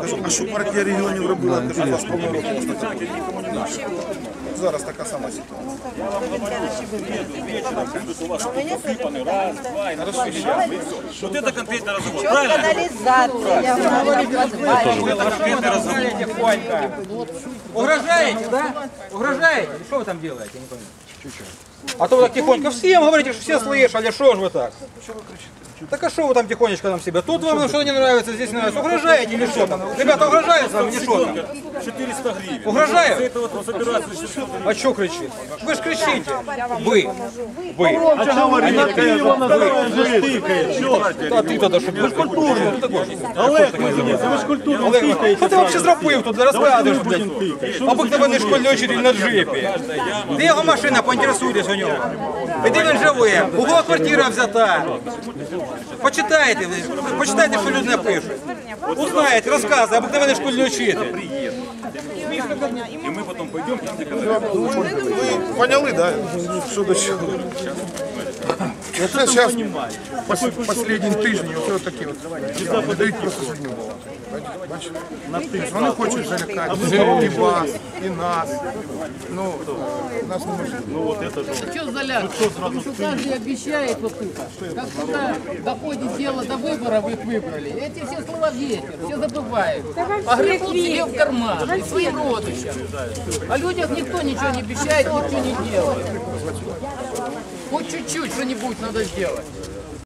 Кажу, а що партія регіонів робила? Кажу, два з половиною року остатньо. Нікому не надо. Зараз така сама ситуація. Вот это конкретный разговор, правильно? Канализация, Конкретный разговор. Тихонько. Угрожаете, да? Угрожаете? Что вы там делаете? Я не пойму. А то вы так тихонько всем говорите, что все слышали, что же вы так? Так а что вы там тихонечко там себя? Тут вам что-то не нравится, здесь не нравится. Угрожаете или что там? Ребята, угрожают вам или что там? 400 гривен. Угрожают? Это вот собираться сейчас. А что кричит? Вы же кричите. Вы. Вы. А чого на Києва називають А ти тоді що будеш культурно? Олег, ви ж культурно Олег, тикаєте. що ти взагалі зробив тут? Розказуєш, блядь. Обикновений школьний учитель на джипі. Де його машина, поінтересуйтесь у нього. І де він живе? У кого квартира взята? Почитайте, ви, почитайте, що люди напишуть. Узнаєте, розказує, обикновений школьний учитель. И мы потом пойдем, там, где канализация. Ви поняли, да? Що до чого? Оце зараз останні тижні, оце такі от не дають просто сьогодні було. Бачите? Вони хочуть залякати і вас, і нас. Ну, нас не можуть. Что заляжешь? Потому что каждый обещает вот тут. Как только доходит дело до выборов, их выбрали. Эти все слова ветер, все забывают. Погребут себе в карман и своим родичам. А людям никто ничего не обещает, ничего не делает. Хоть чуть-чуть что-нибудь надо сделать.